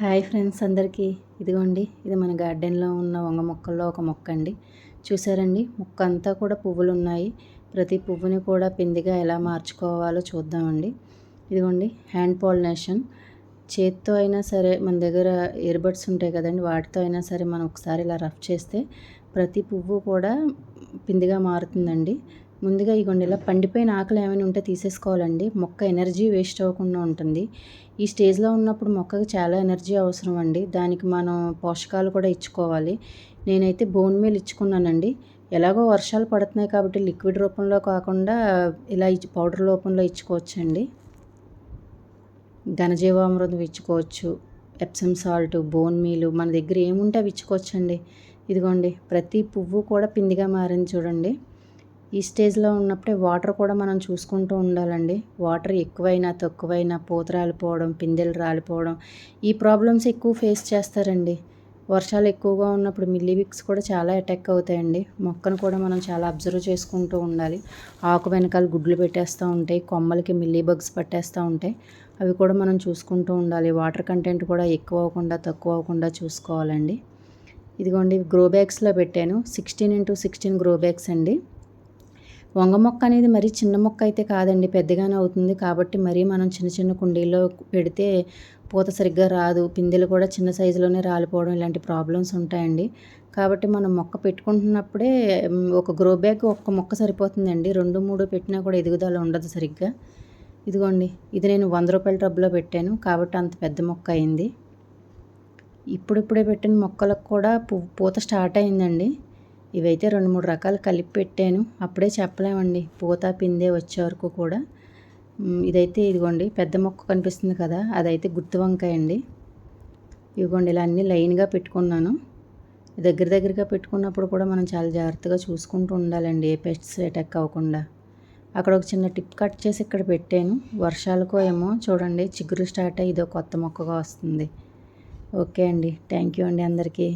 Hi friends అందరికీ. ఇదిగోండి ఇది మన గార్డెన్లో ఉన్న వంగ మొక్కల్లో ఒక మొక్క అండి చూసారండి మొక్క అంతా కూడా పువ్వులు ఉన్నాయి ప్రతి పువ్వుని కూడా పిందిగా ఎలా మార్చుకోవాలో చూద్దామండి. ఇదిగోండి హ్యాండ్ పాలినేషన్. చేత్తో అయినా సరే మన దగ్గర ఇయర్బడ్స్ ఉంటాయి కదండి వాటితో అయినా సరే మనం ఒకసారి ఇలా రఫ్ చేస్తే ప్రతి పువ్వు కూడా పిందిగా మారుతుందండి. ముందుగా ఈ ఇలా పండిపోయిన ఆకులు ఏమైనా ఉంటే తీసేసుకోవాలండి. మొక్క ఎనర్జీ వేస్ట్ అవ్వకుండా ఉంటుంది. ఈ స్టేజ్లో ఉన్నప్పుడు మొక్కకి చాలా ఎనర్జీ అవసరం అండి. దానికి మనం పోషకాలు కూడా ఇచ్చుకోవాలి. నేనైతే బోన్ మీల్ ఇచ్చుకున్నానండి. ఎలాగో వర్షాలు పడుతున్నాయి కాబట్టి లిక్విడ్ రూపంలో కాకుండా ఇలా ఇచ్చి పౌడర్ రూపంలో ఇచ్చుకోవచ్చండి. ఘనజీవామృతం ఇచ్చుకోవచ్చు. ఎప్సమ్ సాల్ట్ బోన్ మీలు మన దగ్గర ఏముంటే అవి ఇచ్చుకోవచ్చండి. ఇదిగోండి ప్రతి పువ్వు కూడా పిందిగా మారింది చూడండి. ఈ స్టేజ్లో ఉన్నప్పుడే వాటర్ కూడా మనం చూసుకుంటూ ఉండాలండి. వాటర్ ఎక్కువైనా తక్కువైనా పూత రాలిపోవడం పిందెలు రాలిపోవడం ఈ ప్రాబ్లమ్స్ ఎక్కువ ఫేస్ చేస్తారండి. వర్షాలు ఎక్కువగా ఉన్నప్పుడు మిల్లీవిక్స్ కూడా చాలా అటాక్ అవుతాయండి. మొక్కను కూడా మనం చాలా అబ్జర్వ్ చేసుకుంటూ ఉండాలి. ఆకు వెనకాల గుడ్లు పెట్టేస్తూ ఉంటాయి కొమ్మలకి మిల్లీ బగ్స్ పట్టేస్తూ ఉంటాయి. అవి కూడా మనం చూసుకుంటూ ఉండాలి. వాటర్ కంటెంట్ కూడా ఎక్కువ అవ్వకుండా తక్కువ అవ్వకుండా చూసుకోవాలండి. ఇదిగోండి గ్రో బ్యాగ్స్లో పెట్టాను. Sixteen into sixteen grow bags అండి. వంగ మొక్క అనేది మరీ చిన్న మొక్క అయితే కాదండి పెద్దగానే అవుతుంది. కాబట్టి మరీ మనం చిన్న చిన్న కుండీల్లో పెడితే పూత సరిగ్గా రాదు. పిందెలు కూడా చిన్న సైజులోనే రాలిపోవడం ఇలాంటి ప్రాబ్లమ్స్ ఉంటాయండి. కాబట్టి మనం మొక్క పెట్టుకుంటున్నప్పుడే ఒక గ్రో బ్యాగ్ ఒక్క మొక్క సరిపోతుందండి. రెండు మూడు పెట్టినా కూడా ఎదుగుదల ఉండదు సరిగ్గా. ఇదిగోండి ఇది నేను వంద రూపాయల టబ్లో పెట్టాను. కాబట్టి అంత పెద్ద మొక్క అయింది. ఇప్పుడిప్పుడే పెట్టిన మొక్కలకు కూడా పూత స్టార్ట్ అయిందండి. ఇవైతే రెండు మూడు రకాలు కలిపి పెట్టాను. అప్పుడే చెప్పలేమండి. పూత పిందే వచ్చే వరకు కూడా. ఇదైతే ఇదిగోండి పెద్ద మొక్క కనిపిస్తుంది కదా అదైతే గుత్తి వంకాయ అండి. ఇదిగోండి ఇలా అన్నీ లైన్గా పెట్టుకున్నాను. దగ్గర దగ్గరగా పెట్టుకున్నప్పుడు కూడా మనం చాలా జాగ్రత్తగా చూసుకుంటూ ఉండాలండి ఏ పెస్ట్స్ అటాక్ అవ్వకుండా. అక్కడ ఒక చిన్న టిప్ కట్ చేసి ఇక్కడ పెట్టాను. వర్షాలకో ఏమో చూడండి చిగురు స్టార్ట్ అయ్యి ఇదో కొత్త మొక్కగా వస్తుంది. ఓకే అండి. థ్యాంక్ యూ అండి అందరికీ.